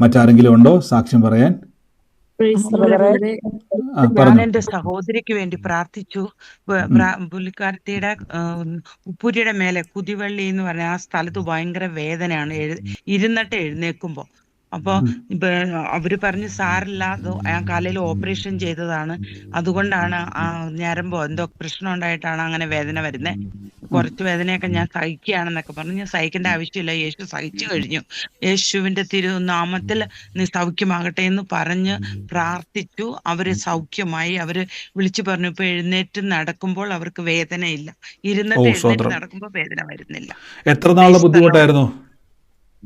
മറ്റാരെങ്കിലും ഉണ്ടോ സാക്ഷ്യം പറയാൻ? ഞാൻ എന്റെ സഹോദരിക്ക് വേണ്ടി പ്രാർത്ഥിച്ചു. പുള്ളിക്കാരത്തിയുടെ ഉപ്പുരിയുടെ മേലെ കുതിവള്ളി എന്ന് പറഞ്ഞ ആ സ്ഥലത്ത് ഭയങ്കര വേദനയാണ്. ഇരുന്നിട്ട് എഴുന്നേക്കുമ്പോ അപ്പൊ അവർ പറഞ്ഞു സാറില്ല ഞാൻ ആ കാലയിൽ ഓപ്പറേഷൻ ചെയ്തതാണ്. അതുകൊണ്ടാണ് ആ ഞരമ്പോ എന്തോ പ്രശ്നം ഉണ്ടായിട്ടാണ് അങ്ങനെ വേദന വരുന്നത് കുറച്ച് വേദനയൊക്കെ ഞാൻ സഹിക്കുകയാണെന്നൊക്കെ പറഞ്ഞു. ഞാൻ സഹിക്കേണ്ട ആവശ്യമില്ല. യേശു സഹിച്ചു കഴിഞ്ഞു. യേശുവിന്റെ തിരുനാമത്തിൽ നീ സൗഖ്യമാകട്ടെ എന്ന് പറഞ്ഞ് പ്രാർത്ഥിച്ചു. അവർ സൗഖ്യമായി. അവർ വിളിച്ചു പറഞ്ഞു ഇപ്പൊ എഴുന്നേറ്റ് നടക്കുമ്പോൾ അവർക്ക് വേദനയില്ല. ഇരുന്നിട്ട് എഴുന്നേറ്റ് നടക്കുമ്പോൾ വേദന വരുന്നില്ല. എത്ര Lord. ബുദ്ധിമുട്ടായിരുന്നു?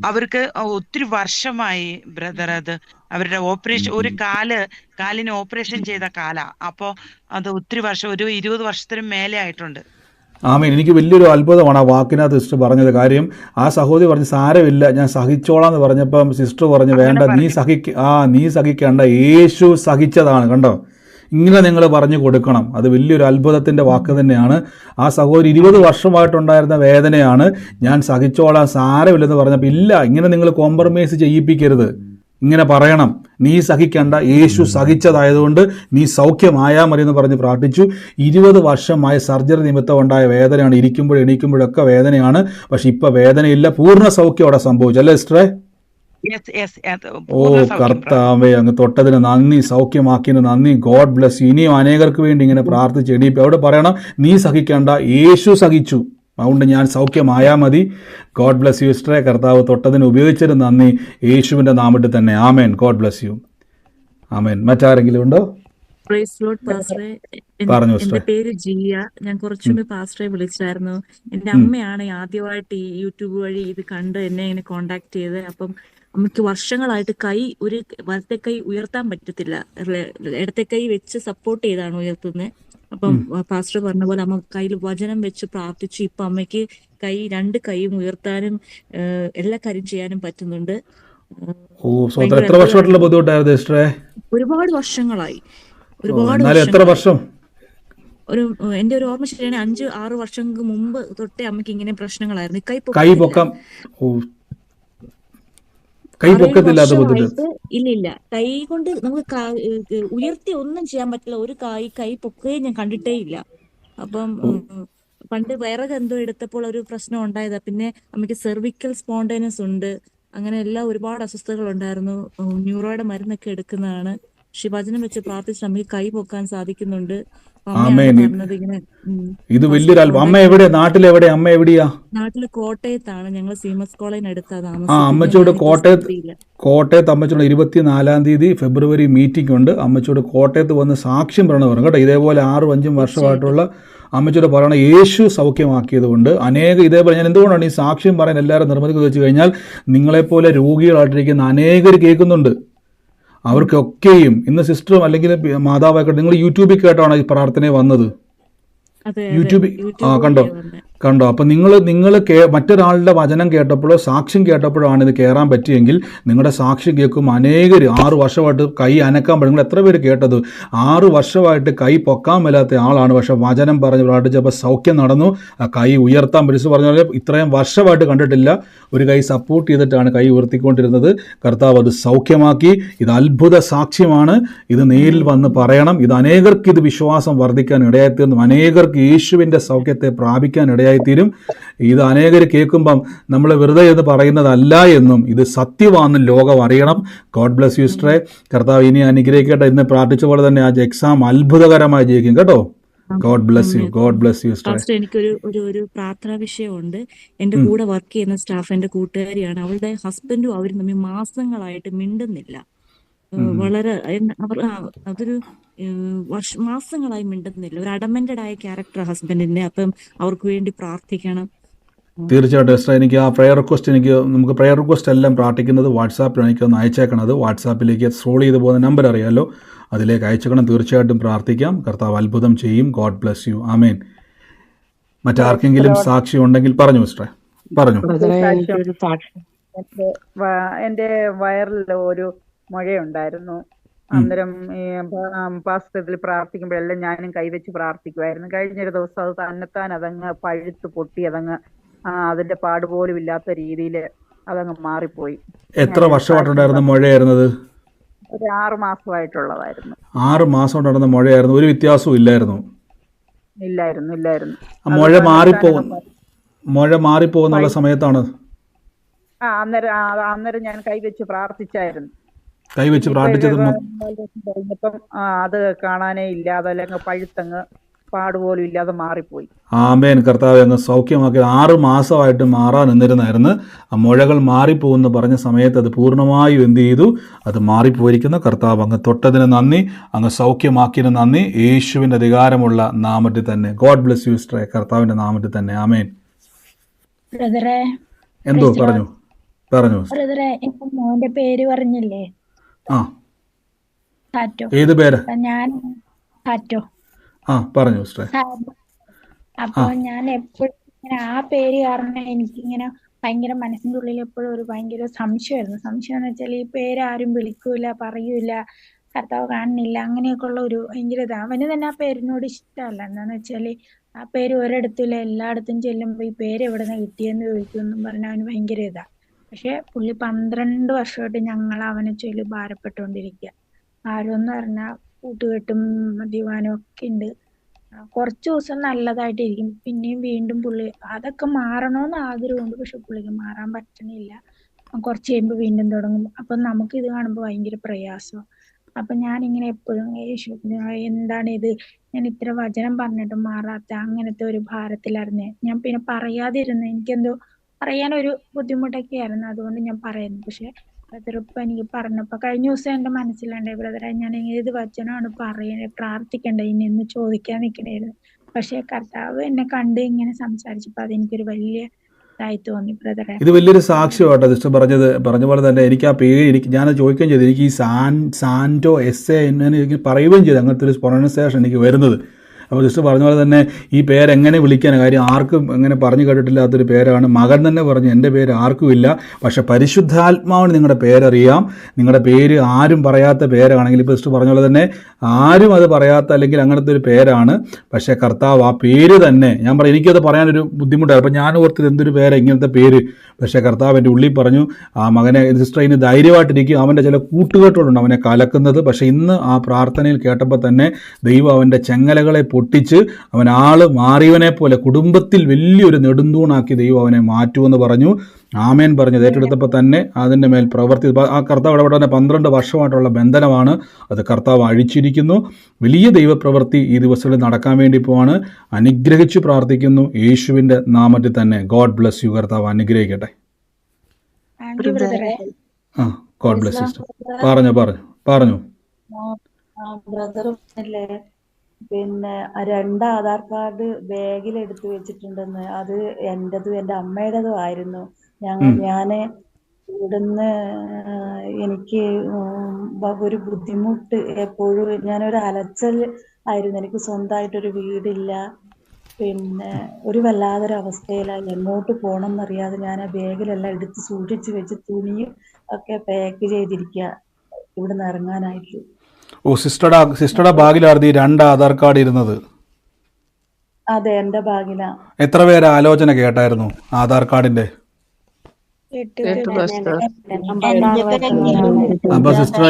അവർക്ക് ഒത്തിരി വർഷമായി ബ്രദർ അത് അവരുടെ ഓപ്പറേഷൻ ഒരു കാൽ കാലിന് ഓപ്പറേഷൻ ചെയ്ത കാലാ. അപ്പോ അത് ഒത്തിരി വർഷം ഒരു ഇരുപത് വർഷത്തിന് മേലെ ആയിട്ടുണ്ട്. ആമീൻ. എനിക്ക് വലിയൊരു അത്ഭുതമാണ് ആ വാക്കിനകത്ത് സിസ്റ്റർ പറഞ്ഞത് കാര്യം. ആ സഹോദരി പറഞ്ഞ് സാരമില്ല ഞാൻ സഹിച്ചോളാം എന്ന് പറഞ്ഞപ്പം സിസ്റ്റർ പറഞ്ഞു വേണ്ട നീ സഹിക്ക ആ നീ സഹിക്കേണ്ട. യേശു സഹിച്ചതാണ്. കണ്ടോ? ഇങ്ങനെ നിങ്ങൾ പറഞ്ഞു കൊടുക്കണം. അത് വലിയൊരു അത്ഭുതത്തിന്റെ വാക്ക് തന്നെയാണ്. ആ സഹോദരി ഇരുപത് വർഷമായിട്ടുണ്ടായിരുന്ന വേദനയാണ് ഞാൻ സഹിച്ചോളാം സാരമില്ലെന്ന് പറഞ്ഞപ്പോൾ ഇല്ല ഇങ്ങനെ നിങ്ങൾ കോംപ്രമൈസ് ചെയ്യിപ്പിക്കരുത്. ഇങ്ങനെ പറയണം. നീ സഹിക്കേണ്ട. യേശു സഹിച്ചതായതുകൊണ്ട് നീ സൗഖ്യമായാൽ മതി എന്ന് പറഞ്ഞ് പ്രാർത്ഥിച്ചു. ഇരുപത് വർഷമായ സർജറി നിമിത്തം ഉണ്ടായ വേദനയാണ് ഇരിക്കുമ്പോൾ എണീക്കുമ്പോഴൊക്കെ വേദനയാണ്. പക്ഷെ ഇപ്പൊ വേദനയില്ല. പൂർണ സൗഖ്യം അവിടെ സംഭവിച്ചു. അല്ലേ സിസ്റ്ററെ? ഓ കർത്താവേ അങ്ങ് തൊട്ടതിന് നന്ദി സൗഖ്യമാക്കിയതിന് നന്ദി. ഗോഡ് ബ്ലസ് ഇനിയും അനേകർക്ക് വേണ്ടി ഇങ്ങനെ പ്രാർത്ഥിച്ച് എണീപ്പ്. അവിടെ പറയണം? നീ സഹിക്കേണ്ട. യേശു സഹിച്ചു. അതുകൊണ്ട് ഞാൻ സൗഖ്യമായാൽ മതി. ഗോഡ് ബ്ലസ് യു സിസ്റ്ററെ കർത്താവ് തൊട്ടതിന് ഉപയോഗിച്ചതിന് നന്ദി. യേശുവിന്റെ നാമത്തിൽ തന്നെ. ആമേൻ. God bless you amen. മറ്റാരെങ്കിലും ഉണ്ടോ? പറഞ്ഞു എന്റെ പേര് ജിയ. ഞാൻ കുറച്ചുകൂടി പാസ്റ്ററെ വിളിച്ചായിരുന്നു. എന്റെ അമ്മയാണ് ആദ്യമായിട്ട് ഈ യൂട്യൂബ് വഴി ഇത് കണ്ട് എന്നെ ഇങ്ങനെ കോണ്ടാക്ട് ചെയ്ത്. അപ്പം അമ്മയ്ക്ക് വർഷങ്ങളായിട്ട് കൈ ഒരു വലത്തെ കൈ ഉയർത്താൻ പറ്റത്തില്ല. ഇടത്തെ കൈ വെച്ച് സപ്പോർട്ട് ചെയ്താണ് ഉയർത്തുന്നത്. അപ്പം പാസ്റ്റർ പറഞ്ഞ പോലെ അമ്മ കയ്യിൽ വചനം വെച്ച് പ്രാർത്ഥിച്ചു ഇപ്പൊ അമ്മയ്ക്ക് കൈ രണ്ട് കൈയും ഉയർത്താനും എല്ലാ കാര്യം ചെയ്യാനും പറ്റുന്നുണ്ട്. ഓ എത്ര വർഷമായിട്ടുള്ള അത്ഭുതമായിരുന്നു ബുദ്ധിമുട്ടായിരുന്നു സിസ്റ്ററെ? ഒരുപാട് വർഷങ്ങളായി. ഒരുപാട് എത്ര വർഷം? ഒരു എന്റെ ഒരു ഓർമ്മ ശരിയാണ് അഞ്ച് ആറ് വർഷങ്ങൾക്ക് മുമ്പ് തൊട്ടേ അമ്മയ്ക്ക് ഇങ്ങനെ പ്രശ്നങ്ങളായിരുന്നു. കൈ കൈ പൊക്കത്തില്ല ഓ കൈ പൊക്കത്തില്ലാത്ത ബുദ്ധിമുട്ട് വർഷമായിട്ട് ഇല്ല ഇല്ല കൈ കൊണ്ട് നമുക്ക് ഉയർത്തി ഒന്നും ചെയ്യാൻ പറ്റില്ല. ഒരു കൈ കൈ പൊക്കുകയും ഞാൻ കണ്ടിട്ടേ ഇല്ല. അപ്പം പണ്ട് വിറക് എന്തോ എടുത്തപ്പോൾ ഒരു പ്രശ്നം ഉണ്ടായതാ. പിന്നെ അമ്മയ്ക്ക് സെർവിക്കൽ സ്പോണ്ടൈനസ് ഉണ്ട്. അങ്ങനെ എല്ലാം ഒരുപാട് അസ്വസ്ഥതകൾ ഉണ്ടായിരുന്നു. ന്യൂറോയുടെ മരുന്നൊക്കെ എടുക്കുന്നതാണ്. ശിവചനം വെച്ച് പ്രാർത്ഥിച്ച് നമ്മൾ കൈ പൊക്കാൻ സാധിക്കുന്നുണ്ട്. ഇത് വലിയൊരു അത്ഭുതം അമ്മ എവിടെ? നാട്ടിലെവിടെ അമ്മ എവിടെയാ? നാട്ടിൽ കോട്ടയത്താണ്. ഞങ്ങൾ സീമസ് കോളേജിന് അടുത്താ ആ അമ്മച്ചോട് കോട്ടയത്ത് കോട്ടയത്ത് അമ്മച്ചോട് ഇരുപത്തിനാലാം തീയതി ഫെബ്രുവരി മീറ്റിംഗ് ഉണ്ട്. അമ്മച്ചോട് കോട്ടയത്ത് വന്ന് സാക്ഷ്യം പറയണം പറഞ്ഞു. കേട്ടോ ഇതേപോലെ ആറും അഞ്ചും വർഷമായിട്ടുള്ള അമ്മച്ചോട് പറയണ യേശു സൗഖ്യമാക്കിയത് കൊണ്ട് അനേക ഇതേപോലെ ഞാൻ എന്തുകൊണ്ടാണ് ഈ സാക്ഷ്യം പറയാൻ എല്ലാവരും നിർബന്ധിക്കുന്നത് വെച്ച് കഴിഞ്ഞാൽ നിങ്ങളെപ്പോലെ രോഗികളായിട്ടിരിക്കുന്ന അനേകർ കേൾക്കുന്നുണ്ട്. അവർക്കൊക്കെയും ഇന്ന് സിസ്റ്ററും അല്ലെങ്കിൽ മാതാവായിക്കോട്ടെ നിങ്ങൾ യൂട്യൂബിൽ കേട്ടാണ് ഈ പ്രാർത്ഥന വന്നത്. യൂട്യൂബിൽ ആ കണ്ടോ? കണ്ടോ? അപ്പം നിങ്ങൾ നിങ്ങൾ കേ മറ്റൊരാളുടെ വചനം കേട്ടപ്പോഴോ സാക്ഷ്യം കേട്ടപ്പോഴോ ആണ് ഇത് കയറാൻ പറ്റിയെങ്കിൽ നിങ്ങളുടെ സാക്ഷ്യം കേൾക്കും അനേകർ ആറ് വർഷമായിട്ട് കൈ അനക്കാൻ പറ്റും. നിങ്ങൾ എത്ര പേര് കേട്ടത്? ആറ് വർഷമായിട്ട് കൈ പൊക്കാൻ മേലാത്ത ആളാണ്. പക്ഷെ വചനം പറഞ്ഞ് പ്രാർത്ഥിച്ചപ്പോൾ സൗഖ്യം നടന്നു. കൈ ഉയർത്താൻ പറ്റും പറഞ്ഞാൽ ഇത്രയും വർഷമായിട്ട് കണ്ടിട്ടില്ല. ഒരു കൈ സപ്പോർട്ട് ചെയ്തിട്ടാണ് കൈ ഉയർത്തിക്കൊണ്ടിരുന്നത്. കർത്താവ് അത് സൗഖ്യമാക്കി. ഇത് അത്ഭുത സാക്ഷ്യമാണ്. ഇത് നേരിൽ വന്ന് പറയണം. ഇത് അനേകർക്ക് ഇത് വിശ്വാസം വർദ്ധിക്കാൻ ഇടയായിത്തീർന്നു. അനേകർക്ക് യേശുവിന്റെ സൗഖ്യത്തെ പ്രാപിക്കാൻ ഇടയായിത്തീരും ഇത് അനേകർ കേൾക്കുമ്പം നമ്മൾ വെറുതെ എന്ന് പറയുന്നതല്ല എന്നും ഇത് സത്യമാണെന്നും ലോകം അറിയണം. ഗോഡ് ബ്ലസ് യു സ്ട്രേ കർത്താവ് ഇനി അനുഗ്രഹിക്കട്ടെ ഇന്ന് പ്രാർത്ഥിച്ച പോലെ തന്നെ ആ എക്സാം അത്ഭുതകരമായി ജയിക്കും. കേട്ടോ? God bless you God bless you stray ഫാസ്റ്റ് എനിക്കൊരു ഒരു ഒരു പ്രാർത്ഥനാ വിഷയമുണ്ട്. എന്റെ കൂടെ വർക്ക് ചെയ്യുന്ന സ്റ്റാഫ് എന്റെ കൂട്ടുകാരിയാണ്. അവളുടെ ഹസ്ബൻഡും അവരും തമ്മിൽ മാസങ്ങളായിട്ട് മിണ്ടുന്നില്ല. വളരെ അവർ അതൊരു വർഷ മാസങ്ങളായി മിണ്ടുന്നില്ല. ഒരു അഡമെന്റഡ് ആയ ക്യാരക്ടർ ഹസ്ബൻഡിന്റെ അപ്പം അവർക്ക് വേണ്ടി പ്രാർത്ഥിക്കണം. തീർച്ചയായിട്ടും എസ്ട്ര എനിക്ക് ആ പ്രെയർ റിക്വസ്റ്റ് എനിക്ക് നമുക്ക് പ്രെയർ റിക്വസ്റ്റ് എല്ലാം പ്രാർത്ഥിക്കുന്നത് വാട്സാപ്പിലാണ് എനിക്ക് ഒന്ന് അയച്ചേക്കണത് വാട്സാപ്പിലേക്ക് സ്ക്രോൾ ചെയ്ത് പോകുന്ന നമ്പർ അറിയാമല്ലോ അതിലേക്ക് അയച്ചേക്കണം. തീർച്ചയായിട്ടും പ്രാർത്ഥിക്കാം. കർത്താവ് അത്ഭുതം ചെയ്യും. ഗോഡ് ബ്ലസ് യു ആമേൻ മറ്റാർക്കെങ്കിലും സാക്ഷി ഉണ്ടെങ്കിൽ പറഞ്ഞു മിസ്റ്ററെ പറഞ്ഞു. എന്റെ വയറിൽ ഒരു മുഴയുണ്ടായിരുന്നു. അന്നേരം ഈ പാസ്തത്തിൽ പ്രാർത്ഥിക്കുമ്പോഴെല്ലാം ഞാനും കൈവച്ച് പ്രാർത്ഥിക്കുമായിരുന്നു കഴിഞ്ഞൊരു ദിവസം അത് തന്നെത്താൻ അതങ്ങ് പഴുത്ത് പൊട്ടി അതങ്ങ് അതിന്റെ പാട് പോലും ഇല്ലാത്ത രീതിയിൽ അതങ്ങ് മാറിപ്പോയി. എത്ര വർഷമായിട്ടുണ്ടായിരുന്നു മഴയായിരുന്നത്? ഒരു ആറ് മാസമായിട്ടുള്ളതായിരുന്നു. ആറ് മാസം ഉണ്ടായിരുന്ന മഴയായിരുന്നു. ഒരു വ്യത്യാസവും ഇല്ലായിരുന്നു. ഇല്ലായിരുന്നു ഇല്ലായിരുന്നു. ആ മുഴ മാറിപ്പോകും മഴ മാറിപ്പോകുന്നുള്ള സമയത്താണ്. ആ അന്നേരം അന്നേരം ഞാൻ കൈവച്ച് പ്രാർത്ഥിച്ചായിരുന്നു. കൈവച്ച് പ്രാർത്ഥിച്ചത് കഴിഞ്ഞപ്പം അത് കാണാനേ ഇല്ല. അതല്ലെങ്കിൽ പഴുത്തങ്ങ് പാടുപോലും ഇല്ലാതെ മാറിപ്പോയി. ആമേൻ. കർത്താവ് അങ്ങ് സൗഖ്യമാക്കി ആറ് മാസമായിട്ട് മാറാൻ നിന്നിരുന്നായിരുന്നു. ആ മുഴകൾ മാറിപ്പോകുമെന്ന് പറഞ്ഞ സമയത്ത് അത് പൂർണമായും എന്ത് ചെയ്തു? അത് മാറിപ്പോയിരിക്കുന്ന. കർത്താവ് അങ്ങ് തൊട്ടതിന് നന്ദി. അങ്ങ് സൗഖ്യമാക്കിയതിന് നന്ദി. യേശുവിന്റെ അധികാരമുള്ള നാമത്തിൽ തന്നെ. ഗോഡ് ബ്ലെസ് യു സ്ട്രേ കർത്താവിന്റെ നാമത്തിൽ തന്നെ. ആമേൻ. എന്തോ പറഞ്ഞു? പറഞ്ഞു. മോന്റെ പേര് പറഞ്ഞില്ലേ? ഏത് പേര്? ഞാൻ ടാറ്റോ. ആ പറഞ്ഞു അപ്പൊ ഞാൻ എപ്പോഴും ഇങ്ങനെ ആ പേര് കാരണം എനിക്കിങ്ങനെ ഭയങ്കര മനസ്സിന്റെ ഉള്ളിൽ എപ്പോഴും ഒരു ഭയങ്കര സംശയമായിരുന്നു. സംശയം എന്ന് വെച്ചാൽ ഈ പേര് ആരും വിളിക്കൂല പറയൂല കർത്താവ് കാണുന്നില്ല അങ്ങനെയൊക്കെ ഉള്ള ഒരു ഭയങ്കര ഇത്. അവന് തന്നെ ആ പേരിനോട് ഇഷ്ടമല്ല. എന്താന്ന് വെച്ചാൽ ആ പേര് ഒരിടത്തും ഇല്ല. എല്ലായിടത്തും ചെല്ലുമ്പോ ഈ പേര് എവിടെ നിന്ന് കിട്ടിയെന്ന് ചോദിക്കുമെന്നും പറഞ്ഞ അവന് ഭയങ്കര ഇതാ. പക്ഷെ പുള്ളി പന്ത്രണ്ട് വർഷമായിട്ട് ഞങ്ങൾ അവനെ ചൊല്ലി ഭാരപ്പെട്ടുകൊണ്ടിരിക്കുക ആരോന്ന് പറഞ്ഞാൽ കൂട്ടുകെട്ടും മദ്യപാനും ഒക്കെ ഉണ്ട് കുറച്ച് ദിവസം നല്ലതായിട്ടിരിക്കും. പിന്നെയും വീണ്ടും പുള്ളി അതൊക്കെ മാറണമെന്ന് ആഗ്രഹമുണ്ട് പക്ഷെ പുള്ളിക്ക് മാറാൻ പറ്റണില്ല. കുറച്ച് കഴിയുമ്പോൾ വീണ്ടും തുടങ്ങും. അപ്പൊ നമുക്ക് ഇത് കാണുമ്പോൾ ഭയങ്കര പ്രയാസം. അപ്പൊ ഇങ്ങനെ എപ്പോഴും യേശു എന്താണ് ഇത്? ഞാൻ ഇത്ര വചനം പറഞ്ഞിട്ടും മാറാത്ത അങ്ങനത്തെ ഒരു ഭാരത്തിലായിരുന്നേ. ഞാൻ പിന്നെ പറയാതിരുന്നു. എനിക്കെന്തോ പറയാനൊരു ബുദ്ധിമുട്ടൊക്കെ ആയിരുന്നു അതുകൊണ്ട് ഞാൻ പറയുന്നു പക്ഷെ ബ്രദർ ഇപ്പൊ എനിക്ക് പറഞ്ഞപ്പോ കഴിഞ്ഞ ദിവസം എന്റെ മനസ്സിലുണ്ടായി ബ്രദറെ ഞാൻ ഏത് വചനമാണ് പറയണേ പ്രാർത്ഥിക്കേണ്ടത് ഇനി എന്ന് ചോദിക്കാൻ നിൽക്കണായിരുന്നു. പക്ഷെ കർത്താവ് എന്നെ കണ്ട് ഇങ്ങനെ സംസാരിച്ചപ്പോ അതെനിക്കൊരു വലിയ ഇത് വലിയൊരു സാക്ഷ്യമാട്ടോ സിസ്റ്റർ പറഞ്ഞത് പറഞ്ഞ പോലെ തന്നെ എനിക്ക് ആ പേര് എനിക്ക് ഞാൻ ചോദിക്കുകയും ചെയ്തു എനിക്ക് ഈ സാൻ സാന്റോ എസ് എ എന്നെ പറയുകയും ചെയ്തു അങ്ങനത്തെ ഒരു പ്രൊണൗൺസിയേഷൻ എനിക്ക് വരുന്നത്. അപ്പോൾ ജസ്റ്റ് പറഞ്ഞ പോലെ തന്നെ ഈ പേരെങ്ങനെ വിളിക്കാൻ കാര്യം ആർക്കും എങ്ങനെ പറഞ്ഞു കേട്ടിട്ടില്ലാത്തൊരു പേരാണ്. മകൻ തന്നെ പറഞ്ഞു എന്റെ പേര് ആർക്കും ഇല്ല. പക്ഷേ പരിശുദ്ധാത്മാവിന് നിങ്ങളുടെ പേരറിയാം. നിങ്ങളുടെ പേര് ആരും പറയാത്ത പേരാണെങ്കിൽ ഇപ്പോൾ ജസ്റ്റ് പറഞ്ഞ പോലെ തന്നെ ആരും അത് പറയാത്ത അല്ലെങ്കിൽ അങ്ങനത്തെ ഒരു പേരാണ്. പക്ഷേ കർത്താവ് ആ പേര് തന്നെ ഞാൻ പറയും എനിക്കത് പറയാനൊരു ബുദ്ധിമുട്ടാണ്. അപ്പോൾ ഞാൻ ഓർത്തത് എന്തൊരു പേര് ഇങ്ങനത്തെ പേര്. പക്ഷേ കർത്താവ് എന്റെ ഉള്ളിൽ പറഞ്ഞു ആ മകനെ സിസ്റ്റർ ഇനി ധൈര്യമായിട്ടിരിക്കും. അവന്റെ ചില കൂട്ടുകെട്ടുകളുണ്ട് അവനെ കലക്കുന്നത്. പക്ഷേ ഇന്ന് ആ പ്രാർത്ഥനയിൽ കേട്ടപ്പോൾ തന്നെ ദൈവം അവന്റെ ചെങ്ങലകളെ പൊട്ടിച്ച് അവൻ ആൾ മാറിയവനെ പോലെ കുടുംബത്തിൽ വലിയൊരു നെടുന്തൂണാക്കി ദൈവം അവനെ മാറ്റുമെന്ന് പറഞ്ഞു. ആമേൻ പറഞ്ഞത് ഏറ്റെടുത്തപ്പോൾ തന്നെ അതിന്റെ മേൽ പ്രവർത്തി ആ കർത്താവ് ഇവിടെ തന്നെ പന്ത്രണ്ട് വർഷമായിട്ടുള്ള ബന്ധനമാണ്. അത് കർത്താവ് അഴിച്ചിരിക്കുന്നു. വലിയ ദൈവപ്രവൃത്തി ഈ ദിവസങ്ങളിൽ നടക്കാൻ വേണ്ടി പോവാണ്. അനുഗ്രഹിച്ചു പ്രാർത്ഥിക്കുന്നു. യേശുവിന്റെ നാമത്തിൽ തന്നെ ഗോഡ് ബ്ലസ് യു കർത്താവ് അനുഗ്രഹിക്കട്ടെ. ആ ഗോഡ് ബ്ലസ് സിസ്റ്റർ പറഞ്ഞു പറഞ്ഞു പറഞ്ഞു. ബ്രദറും പിന്നെ രണ്ട് ആധാർ കാർഡ് ബാഗിൽ എടുത്തു വെച്ചിട്ടുണ്ടെന്ന്. അത് എന്റേതും എന്റെ അമ്മയുടേതും ആയിരുന്നു. ഞങ്ങൾ. ഞാൻ ഇവിടുന്ന് എനിക്ക് ഒരു ബുദ്ധിമുട്ട് എപ്പോഴും ഞാനൊരു അലച്ചൽ ആയിരുന്നു. എനിക്ക് സ്വന്തമായിട്ടൊരു വീടില്ല. പിന്നെ ഒരു വല്ലാതൊരു അവസ്ഥയിലായി എങ്ങോട്ട് പോകണം എന്നറിയാതെ ഞാൻ ആ ബാഗിലെല്ലാം എടുത്ത് സൂക്ഷിച്ച് വെച്ച് തുണിയും ഒക്കെ പാക്ക് ചെയ്തിരിക്കുക ഇവിടുന്ന് ഇറങ്ങാനായിട്ട്. ഓ സിസ്റ്ററുടെ സിസ്റ്ററുടെ ബാഗിലായിരുന്നു ഈ രണ്ട് ആധാർ കാർഡ് ഇരുന്നത്. അതെ എന്റെ ബാഗിലാ. എത്ര പേര് ആലോചന കേട്ടായിരുന്നു ആധാർ കാർഡിന്റെ അപ്പൊ സിസ്റ്റർ.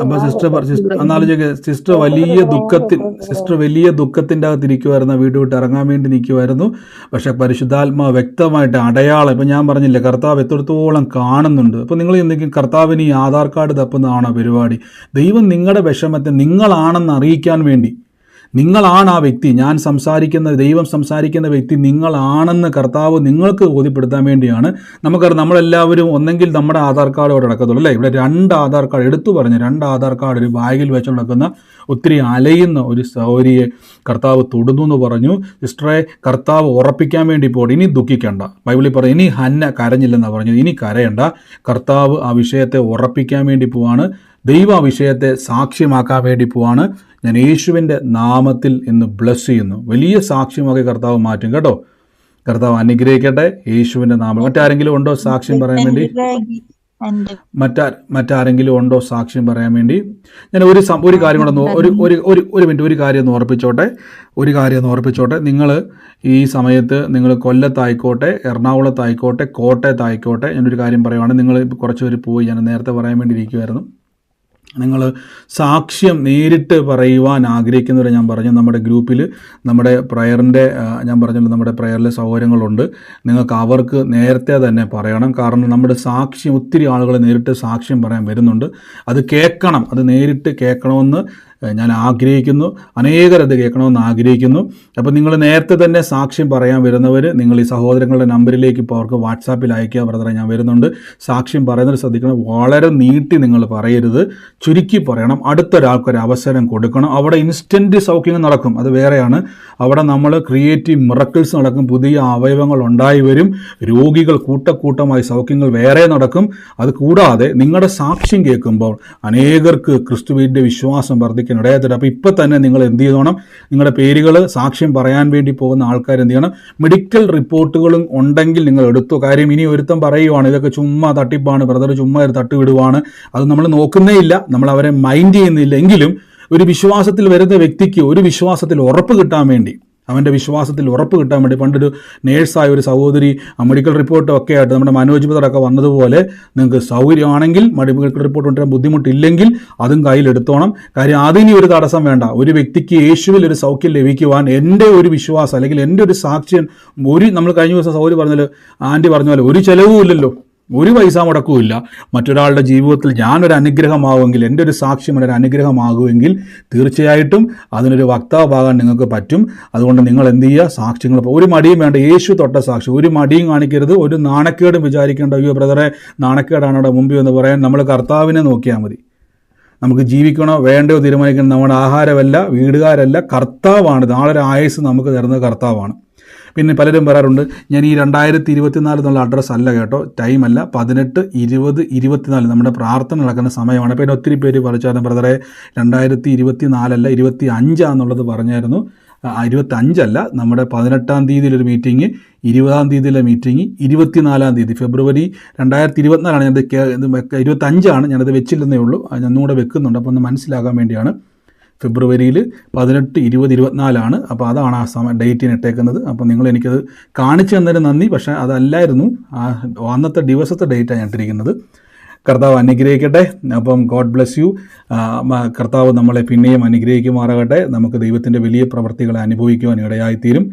അപ്പൊ സിസ്റ്റർ സിസ്റ്റർ അന്നാലോചിക്ക സിസ്റ്റർ വലിയ ദുഃഖത്തിൽ സിസ്റ്റർ വലിയ ദുഃഖത്തിന്റെ അകത്ത് ഇരിക്കുമായിരുന്നു വീട് വിട്ട് ഇറങ്ങാൻ വേണ്ടി നിൽക്കുമായിരുന്നു പക്ഷെ പരിശുദ്ധാത്മാ വ്യക്തമായിട്ട് അടയാളം ഇപ്പൊ ഞാൻ പറഞ്ഞില്ല കർത്താവ് എത്രത്തോളം കാണുന്നുണ്ട്. അപ്പൊ നിങ്ങൾ എന്തെങ്കിലും കർത്താവിന് ഈ ആധാർ കാർഡ് തപ്പുന്നതാണോ പരിപാടി? ദൈവം നിങ്ങളുടെ വിഷമത്തെ നിങ്ങളാണെന്ന് അറിയിക്കാൻ വേണ്ടി. നിങ്ങളാണ് ആ വ്യക്തി. ഞാൻ സംസാരിക്കുന്ന ദൈവം സംസാരിക്കുന്ന വ്യക്തി നിങ്ങളാണെന്ന് കർത്താവ് നിങ്ങൾക്ക് ബോധ്യപ്പെടുത്താൻ വേണ്ടിയാണ് നമുക്കറിയാം നമ്മളെല്ലാവരും ഒന്നെങ്കിൽ നമ്മുടെ ആധാർ കാർഡ് ഇവിടെ നടക്കത്തുള്ളൂ അല്ലേ? ഇവിടെ രണ്ട് ആധാർ കാർഡ് എടുത്തു പറഞ്ഞു രണ്ട് ആധാർ കാർഡ് ഒരു ബാഗിൽ വെച്ച് നടക്കുന്ന ഒത്തിരി അലയുന്ന ഒരു സൗരിയെ കർത്താവ് തൊടുന്നു എന്ന് പറഞ്ഞു. സിസ്റ്ററെ കർത്താവ് ഉറപ്പിക്കാൻ വേണ്ടി പോകണം ഇനി ദുഃഖിക്കേണ്ട. ബൈബിളിൽ പറഞ്ഞു ഇനി ഹന്ന കരഞ്ഞില്ലെന്നാണ് പറഞ്ഞത്. ഇനി കരയണ്ട. കർത്താവ് ആ വിഷയത്തെ ഉറപ്പിക്കാൻ വേണ്ടി പോവാണ്. ദൈവം ആ വിഷയത്തെ സാക്ഷ്യമാക്കാൻ വേണ്ടി പോവാണ്. ഞാൻ യേശുവിന്റെ നാമത്തിൽ ഇന്ന് ബ്ലസ് ചെയ്യുന്നു. വലിയ സാക്ഷ്യമാക്കി കർത്താവ് മാറ്റും കേട്ടോ. കർത്താവ് അനുഗ്രഹിക്കട്ടെ യേശുവിന്റെ നാമം. മറ്റാരെങ്കിലും ഉണ്ടോ സാക്ഷ്യം പറയാൻ വേണ്ടി? മറ്റാ മറ്റാരെങ്കിലും ഉണ്ടോ സാക്ഷ്യം പറയാൻ വേണ്ടി? ഞാൻ ഒരു ഒരു കാര്യം കൂടെ ഒരു ഒരു ഒരു ഒരു മിനിറ്റ് ഒരു കാര്യം ഒന്ന് ഓർപ്പിച്ചോട്ടെ. ഒരു കാര്യം ഒന്ന് ഓർപ്പിച്ചോട്ടെ. നിങ്ങൾ ഈ സമയത്ത് നിങ്ങൾ കൊല്ലത്തായിക്കോട്ടെ എറണാകുളത്തായിക്കോട്ടെ കോട്ടയത്തായിക്കോട്ടെ ഞാനൊരു കാര്യം പറയുവാണ്. നിങ്ങൾ കുറച്ച് പേര് പോയി ഞാൻ നേരത്തെ പറയാൻ വേണ്ടി ഇരിക്കുമായിരുന്നു നിങ്ങൾ സാക്ഷ്യം നേരിട്ട് പറയുവാൻ ആഗ്രഹിക്കുന്നവരെ ഞാൻ പറഞ്ഞു. നമ്മുടെ ഗ്രൂപ്പിൽ നമ്മുടെ പ്രയറിന്റെ ഞാൻ പറഞ്ഞല്ലോ നമ്മുടെ പ്രയറിലെ സൗകര്യങ്ങളുണ്ട് നിങ്ങൾക്ക് അവർക്ക് നേരത്തെ തന്നെ പറയണം. കാരണം നമ്മുടെ സാക്ഷ്യം ഒത്തിരി ആളുകൾ നേരിട്ട് സാക്ഷ്യം പറയാൻ വരുന്നുണ്ട്. അത് കേൾക്കണം. അത് നേരിട്ട് കേൾക്കണമെന്ന് ഞാൻ ആഗ്രഹിക്കുന്നു അനേകരത് കേൾക്കണമെന്ന് ആഗ്രഹിക്കുന്നു. അപ്പോൾ നിങ്ങൾ നേരത്തെ തന്നെ സാക്ഷ്യം പറയാൻ വരുന്നവർ നിങ്ങൾ ഈ സഹോദരങ്ങളുടെ നമ്പറിലേക്ക് ഇപ്പോൾ അവർക്ക് വാട്സാപ്പിൽ അയക്കുക ബ്രദറെ ഞാൻ വരുന്നുണ്ട്. സാക്ഷ്യം പറയുന്നത് ശ്രദ്ധിക്കണം വളരെ നീട്ടി നിങ്ങൾ പറയരുത്. ചുരുക്കി പറയണം അടുത്തൊരാൾക്കൊരു അവസരം കൊടുക്കണം. അവിടെ ഇൻസ്റ്റന്റ് സൗഖ്യങ്ങൾ നടക്കും അത് വേറെയാണ്. അവിടെ നമ്മൾ ക്രിയേറ്റീവ് മിറക്കിൾസ് നടക്കും പുതിയ അവയവങ്ങൾ ഉണ്ടായി വരും. രോഗികൾ കൂട്ടക്കൂട്ടമായി സൗഖ്യങ്ങൾ വേറെ നടക്കും. അത് കൂടാതെ നിങ്ങളുടെ സാക്ഷ്യം കേൾക്കുമ്പോൾ അനേകർക്ക് ക്രിസ്തുവിന്റെ വിശ്വാസം വർദ്ധിക്കാൻ ഇടയാത്തിട്ട് അപ്പോൾ ഇപ്പോൾ തന്നെ നിങ്ങൾ എന്ത് ചെയ്തോണം? നിങ്ങളുടെ പേരുകൾ സാക്ഷ്യം പറയാൻ വേണ്ടി പോകുന്ന ആൾക്കാർ എന്ത് ചെയ്യണം? മെഡിക്കൽ റിപ്പോർട്ടുകളും ഉണ്ടെങ്കിൽ നിങ്ങൾ എടുത്തു. കാര്യം ഇനി ഒരുത്തം പറയുവാണ് ഇതൊക്കെ ചുമ്മാ തട്ടിപ്പാണ് ബ്രദർ ചുമ്മാ ഒരു തട്ട് വിടുവാണ് അത് നമ്മൾ നോക്കുന്നേ ഇല്ല. നമ്മൾ അവരെ മൈൻഡ് ചെയ്യുന്നില്ല. എങ്കിലും ഒരു വിശ്വാസത്തിൽ വരുന്ന വ്യക്തിക്ക് ഒരു വിശ്വാസത്തിൽ ഉറപ്പ് കിട്ടാൻ വേണ്ടി അവന്റെ വിശ്വാസത്തിൽ ഉറപ്പ് കിട്ടാൻ വേണ്ടി പണ്ടൊരു നേഴ്സായ ഒരു സഹോദരി മെഡിക്കൽ റിപ്പോർട്ടും ഒക്കെ ആയിട്ട് നമ്മുടെ മനോജ് ബദറൊക്കെ വന്നതുപോലെ നിങ്ങൾക്ക് സൗകര്യമാണെങ്കിൽ മെഡിക്കൽ റിപ്പോർട്ട് കൊണ്ടുവരാൻ ബുദ്ധിമുട്ടില്ലെങ്കിൽ അതും കയ്യിലെടുത്തോണം കാര്യം അതിനി ഒരു തടസ്സം വേണ്ട. ഒരു വ്യക്തിക്ക് യേശുവിൽ ഒരു സൗഖ്യം ലഭിക്കുവാൻ എന്റെ ഒരു വിശ്വാസം അല്ലെങ്കിൽ എന്റെ ഒരു സാക്ഷ്യം ഒരു നമ്മൾ കഴിഞ്ഞ ദിവസം സൗകര്യം പറഞ്ഞാൽ ആന്റി പറഞ്ഞ പോലെ ഒരു ചിലവും ഇല്ലല്ലോ. ഒരു പൈസ മുടക്കുമില്ല. മറ്റൊരാളുടെ ജീവിതത്തിൽ ഞാനൊരു അനുഗ്രഹമാവുമെങ്കിൽ എന്റെ ഒരു സാക്ഷ്യം ഒരു അനുഗ്രഹമാകുമെങ്കിൽ തീർച്ചയായിട്ടും അതിനൊരു വക്താവാകാൻ നിങ്ങൾക്ക് പറ്റും. അതുകൊണ്ട് നിങ്ങൾ എന്ത് ചെയ്യുക? സാക്ഷ്യങ്ങൾ ഒരു മടിയും വേണ്ട. യേശു തൊട്ട സാക്ഷി ഒരു മടിയും കാണിക്കരുത്. ഒരു നാണക്കേടും വിചാരിക്കേണ്ട. അയ്യോ ബ്രദറെ നാണക്കേടാണ് അവിടെ മുമ്പിൽ എന്ന് പറയാൻ നമ്മൾ കർത്താവിനെ നോക്കിയാൽ മതി. നമുക്ക് ജീവിക്കണോ? വേണ്ടയോ? തീരുമാനിക്കണം. നമ്മുടെ ആഹാരമല്ല വീടുകാരല്ല കർത്താവാണ്. നാളെ ആയുസ് നമുക്ക് തരുന്നത് കർത്താവാണ്. പിന്നെ പലരും പറയാറുണ്ട് ഞാൻ ഈ രണ്ടായിരത്തി ഇരുപത്തിനാല് എന്നുള്ള അഡ്രസ്സ് അല്ല കേട്ടോ ടൈം അല്ല. പതിനെട്ട് ഇരുപത് ഇരുപത്തിനാല് നമ്മുടെ പ്രാർത്ഥന നടക്കുന്ന സമയമാണ്. പിന്നെ ഒത്തിരി പേര് പറിച്ചാലും ബ്രദറെ രണ്ടായിരത്തി ഇരുപത്തി നാലല്ല ഇരുപത്തി അഞ്ചാന്നുള്ളത് പറഞ്ഞായിരുന്നു ഇരുപത്തഞ്ചല്ല നമ്മുടെ പതിനെട്ടാം തീയതിയിലൊരു മീറ്റിംഗ് ഇരുപതാം തീയതിയിലെ മീറ്റിംഗ് ഇരുപത്തിനാലാം തീയതി ഫെബ്രുവരി രണ്ടായിരത്തി ഇരുപത്തിനാലാണ് ഞാനത് ഇരുപത്തഞ്ചാണ് ഞാനത് വെച്ചില്ലെന്നേ ഉള്ളൂ. ഞാൻ വെക്കുന്നുണ്ട് അപ്പോൾ ഒന്ന് മനസ്സിലാകാൻ വേണ്ടിയാണ്. ഫെബ്രുവരിയിൽ പതിനെട്ട് ഇരുപത് ഇരുപത്തിനാലാണ്. അപ്പോൾ അതാണ് ആ സമയം ഡേറ്റിന് ഇട്ടേക്കുന്നത്. അപ്പോൾ നിങ്ങൾ എനിക്കത് കാണിച്ചു തന്നതിന് നന്ദി. പക്ഷേ അതല്ലായിരുന്നു. ആ അന്നത്തെ ദിവസത്തെ ഡേറ്റാണ് ഞാൻ ഇട്ടിരിക്കുന്നത് കർത്താവ് അനുഗ്രഹിക്കട്ടെ. അപ്പം ഗോഡ് ബ്ലെസ് യു. കർത്താവ് നമ്മളെ പിന്നെയും അനുഗ്രഹിക്കുമാറാകട്ടെ. നമുക്ക് ദൈവത്തിന്റെ വലിയ പ്രവർത്തികളെ അനുഭവിക്കുവാൻ ഇടയായിത്തീരും.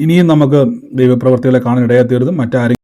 ഇനിയും നമുക്ക് ദൈവപ്രവർത്തികളെ കാണാൻ ഇടയായിത്തീരുന്നതും മറ്റാരെങ്കിലും